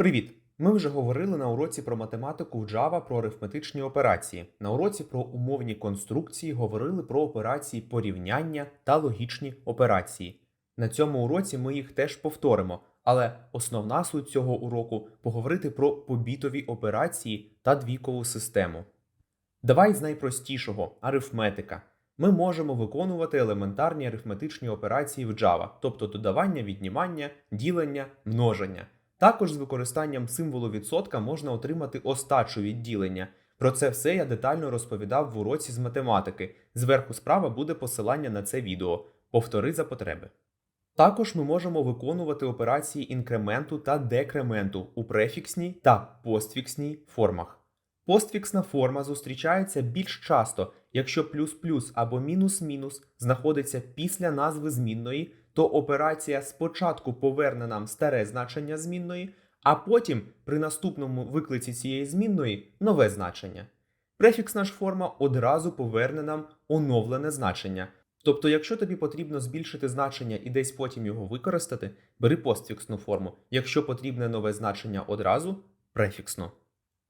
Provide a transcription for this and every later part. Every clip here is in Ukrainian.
Привіт! Ми вже говорили на уроці про математику в Java про арифметичні операції. На уроці про умовні конструкції говорили про операції порівняння та логічні операції. На цьому уроці ми їх теж повторимо, але основна суть цього уроку поговорити про побітові операції та двійкову систему. Давай з найпростішого арифметика. Ми можемо виконувати елементарні арифметичні операції в Java, тобто додавання, віднімання, ділення, множення. Також з використанням символу відсотка можна отримати остачу від ділення. Про це все я детально розповідав в уроці з математики. Зверху справа буде посилання на це відео. Повтори за потреби. Також ми можемо виконувати операції інкременту та декременту у префіксній та постфіксній формах. Постфіксна форма зустрічається більш часто, якщо плюс-плюс або мінус-мінус знаходиться після назви змінної, то операція спочатку поверне нам старе значення змінної, а потім при наступному виклиці цієї змінної нове значення. Префіксна ж форма одразу поверне нам оновлене значення. Тобто, якщо тобі потрібно збільшити значення і десь потім його використати, бери постфіксну форму. Якщо потрібне нове значення одразу префіксну.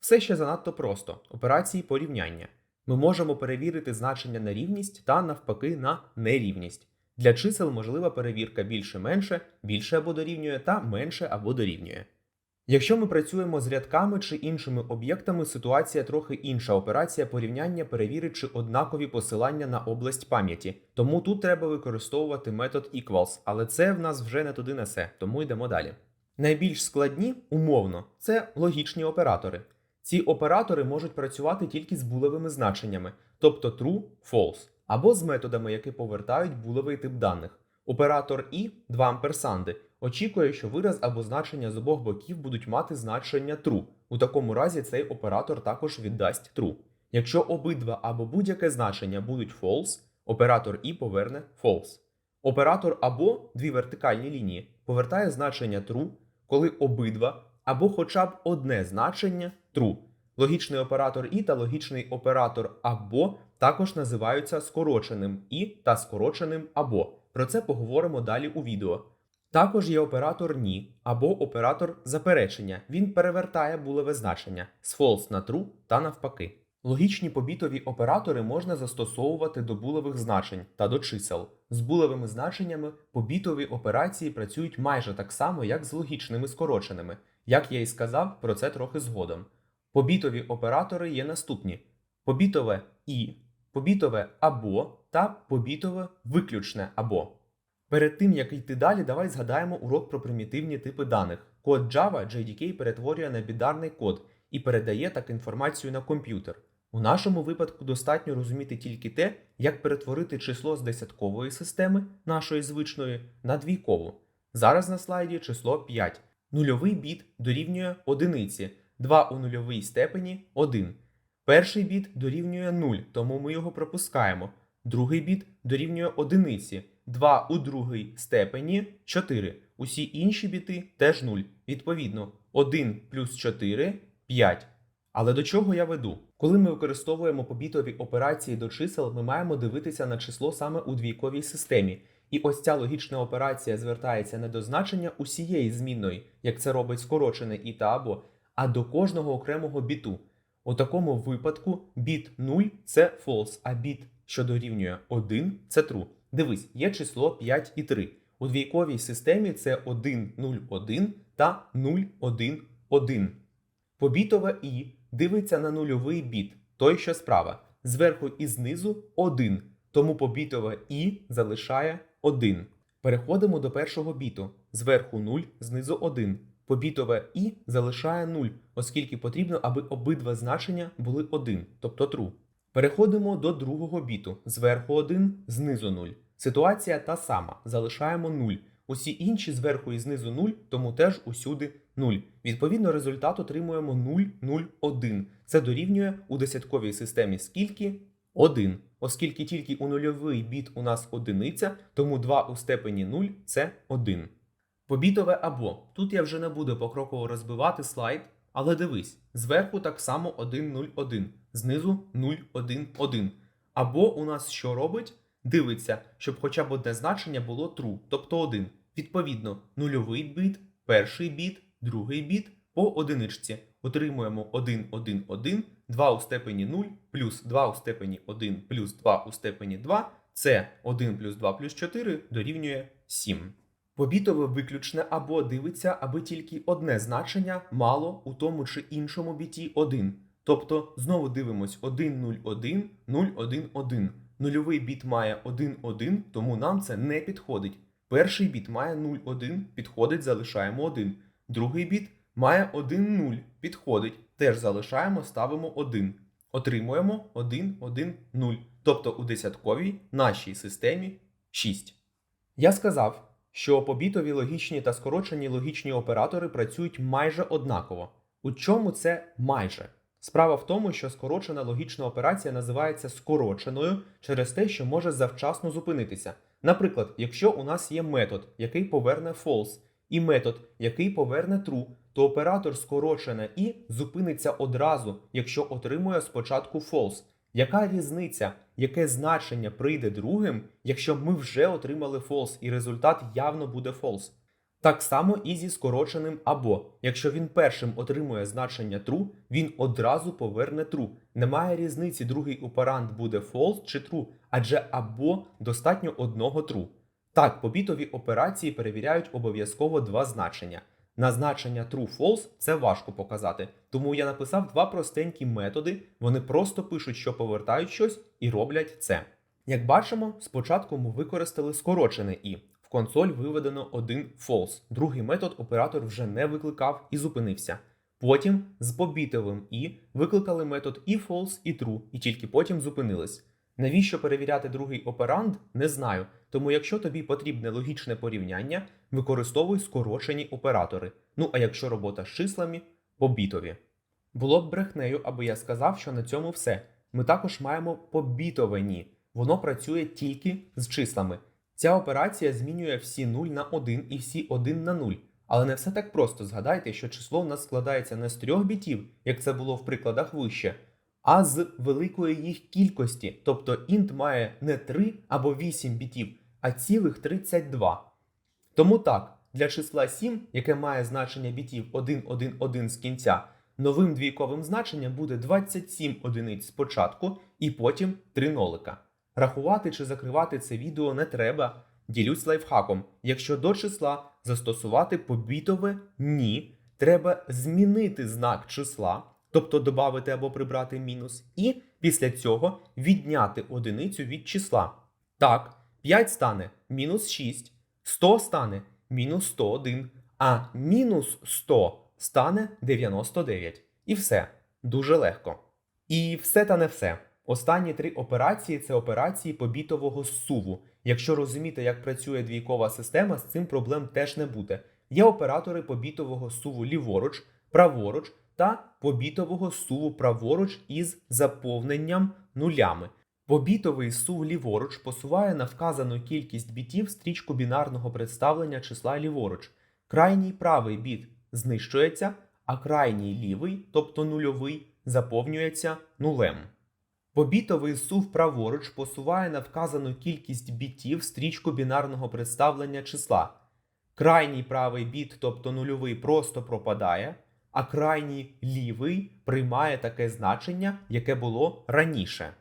Все ще занадто просто. Операції порівняння. Ми можемо перевірити значення на рівність та навпаки на нерівність. Для чисел можлива перевірка більше-менше, більше або дорівнює та менше або дорівнює. Якщо ми працюємо з рядками чи іншими об'єктами, ситуація трохи інша. Операція порівняння перевірить, чи однакові посилання на область пам'яті. Тому тут треба використовувати метод equals, але це в нас вже не туди несе, тому йдемо далі. Найбільш складні, умовно, це логічні оператори. Ці оператори можуть працювати тільки з булевими значеннями, тобто true, false, або з методами, які повертають булевий тип даних. Оператор і, два амперсанди, очікує, що вираз або значення з обох боків будуть мати значення true. У такому разі цей оператор також віддасть true. Якщо обидва або будь-яке значення будуть false, оператор і поверне false. Оператор або дві вертикальні лінії повертає значення true, коли обидва або хоча б одне значення true. Логічний оператор і та логічний оператор або також називаються скороченим і та скороченим або. Про це поговоримо далі у відео. Також є оператор ні або оператор заперечення. Він перевертає булеве значення з false на true та навпаки. Логічні побітові оператори можна застосовувати до булевих значень та до чисел. З булевими значеннями побітові операції працюють майже так само, як з логічними скороченими. Як я і сказав, про це трохи згодом. Побітові оператори є наступні: побітове і, побітове або та побітове виключне або. Перед тим як йти далі, давай згадаємо урок про примітивні типи даних. Код Java JDK перетворює на бідарний код і передає так інформацію на комп'ютер. У нашому випадку достатньо розуміти тільки те, як перетворити число з десяткової системи, нашої звичної, на двійкову. Зараз на слайді число 5. Нульовий біт дорівнює одиниці, 2 у нульовій степені 1. Перший біт дорівнює 0, тому ми його пропускаємо. Другий біт дорівнює одиниці, 2 у другій степені 4. Усі інші біти теж 0. Відповідно, 1 плюс 4 5. Але до чого я веду? Коли ми використовуємо побітові операції до чисел, ми маємо дивитися на число саме у двійковій системі. І ось ця логічна операція звертається не до значення усієї змінної, як це робить скорочене і та або, а до кожного окремого біту. У такому випадку біт 0 це false, а біт, що дорівнює 1, це true. Дивись, є число 5 і 3. У двійковій системі це 1, 0, 1 та 0, 1, 1. Побітове і дивиться на нульовий біт, той, що справа. Зверху і знизу 1. Тому побітове і залишає 1. Переходимо до першого біту. Зверху 0, знизу 1. Побітове і залишає 0, оскільки потрібно, аби обидва значення були 1, тобто true. Переходимо до другого біту. Зверху 1, знизу 0. Ситуація та сама. Залишаємо 0. Усі інші зверху і знизу 0, тому теж усюди 0. Відповідно, результат отримуємо 0, 0, 1. Це дорівнює у десятковій системі скільки? 1. Оскільки тільки у нульовий біт у нас одиниця, тому 2 у степені 0 це 1. Побітове або. Тут я вже не буду покроково розбивати слайд, але дивись, зверху так само 1, 0, 1, знизу 0, 1, 1. Або у нас що робить? Дивиться, щоб хоча б одне значення було true, тобто 1. Відповідно, нульовий біт, перший біт, другий біт, по одиничці. Отримуємо 1, 1, 1, 2 у степені 0, плюс 2 у степені 1, плюс 2 у степені 2. Це 1 плюс 2 плюс 4 дорівнює 7. Побітове виключне або дивиться, аби тільки одне значення мало у тому чи іншому біті 1. Тобто знову дивимось 1, 0, 1, 0, 1, 1. Нульовий біт має 1, 1, тому нам це не підходить. Перший біт має 0, 1, підходить, залишаємо 1. Другий біт має 1, 0, підходить, теж залишаємо, ставимо 1. Отримуємо 1, 1, 0. Тобто у десятковій нашій системі 6. Я сказав, що побітові логічні та скорочені логічні оператори працюють майже однаково. У чому це майже? Справа в тому, що скорочена логічна операція називається скороченою через те, що може завчасно зупинитися. Наприклад, якщо у нас є метод, який поверне false, і метод, який поверне true, то оператор скорочене і зупиниться одразу, якщо отримує спочатку false. Яка різниця, яке значення прийде другим, якщо ми вже отримали false і результат явно буде false? Так само і зі скороченим або. Якщо він першим отримує значення true, він одразу поверне true. Немає різниці, другий операнд буде false чи true, адже або достатньо одного true. Так, побітові операції перевіряють обов'язково два значення. На значення true-false це важко показати, тому я написав два простенькі методи, вони просто пишуть, що повертають щось, і роблять це. Як бачимо, спочатку ми використали скорочене і. В консоль виведено один false. Другий метод оператор вже не викликав і зупинився. Потім з побітовим і викликали метод і false, і true, і тільки потім зупинились. Навіщо перевіряти другий операнд, не знаю. Тому якщо тобі потрібне логічне порівняння, використовуй скорочені оператори. Ну а якщо робота з числами, побітові. Було б брехнею, аби я сказав, що на цьому все. Ми також маємо побітове ні. Воно працює тільки з числами. Ця операція змінює всі 0 на 1 і всі 1 на 0. Але не все так просто. Згадайте, що число в нас складається не з трьох бітів, як це було в прикладах вище, а з великої їх кількості. Тобто int має не 3 або 8 бітів, а цілих 32. Тому так, для числа 7, яке має значення бітів 1, 1, 1 з кінця, новим двійковим значенням буде 27 одиниць спочатку і потім 3 нолика. Рахувати чи закривати це відео не треба. Ділюсь лайфхаком. Якщо до числа застосувати побітове ні, треба змінити знак числа, тобто додати або прибрати мінус, і після цього відняти одиницю від числа. Так, 5 стане мінус 6, 100 стане мінус 101, а мінус 100 стане 99. І все. Дуже легко. І все та не все. Останні три операції це операції побітового суву. Якщо розуміти, як працює двійкова система, з цим проблем теж не буде. Є оператори побітового суву ліворуч, праворуч та побітового суву праворуч із заповненням нулями. Побітовий сув ліворуч посуває на вказану кількість бітів стрічку бінарного представлення числа ліворуч. Крайній правий біт знищується, а крайній лівий, тобто нульовий, заповнюється нулем. Побітовий сув праворуч посуває на вказану кількість бітів стрічку бінарного представлення числа. Крайній правий біт, тобто нульовий, просто пропадає, а крайній лівий приймає таке значення, яке було раніше.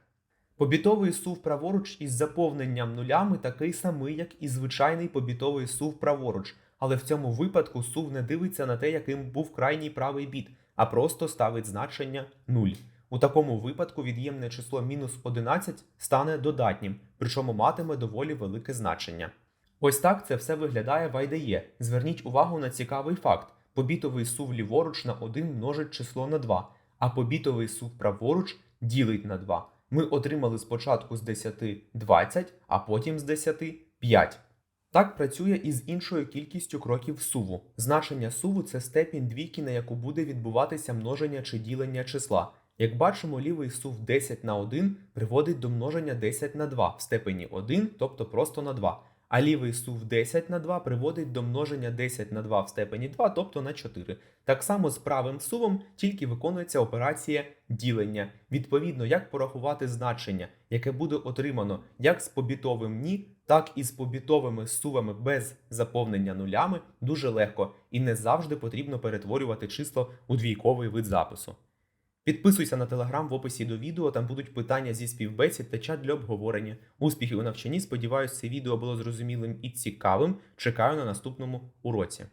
Побітовий сув праворуч із заповненням нулями такий самий, як і звичайний побітовий сув праворуч, але в цьому випадку сув не дивиться на те, яким був крайній правий біт, а просто ставить значення 0. У такому випадку від'ємне число мінус 11 стане додатнім, причому матиме доволі велике значення. Ось так це все виглядає в IDE. Зверніть увагу на цікавий факт: побітовий сув ліворуч на 1 множить число на 2, а побітовий сув праворуч ділить на 2. Ми отримали спочатку з 10 20, а потім з 10 5. Так працює і з іншою кількістю кроків суву. Значення суву це степінь двійки, на яку буде відбуватися множення чи ділення числа. Як бачимо, лівий сув 10 на 1 приводить до множення 10 на 2 в степені 1, тобто просто на 2. А лівий сув 10 на 2 приводить до множення 10 на 2 в степені 2, тобто на 4. Так само з правим сувом тільки виконується операція ділення. Відповідно, як порахувати значення, яке буде отримано як з побітовим ні, так і з побітовими сувами без заповнення нулями, дуже легко і не завжди потрібно перетворювати число у двійковий вид запису. Підписуйся на телеграм в описі до відео, там будуть питання зі співбесід та чат для обговорення. Успіхів у навчанні. Сподіваюсь, це відео було зрозумілим і цікавим. Чекаю на наступному уроці.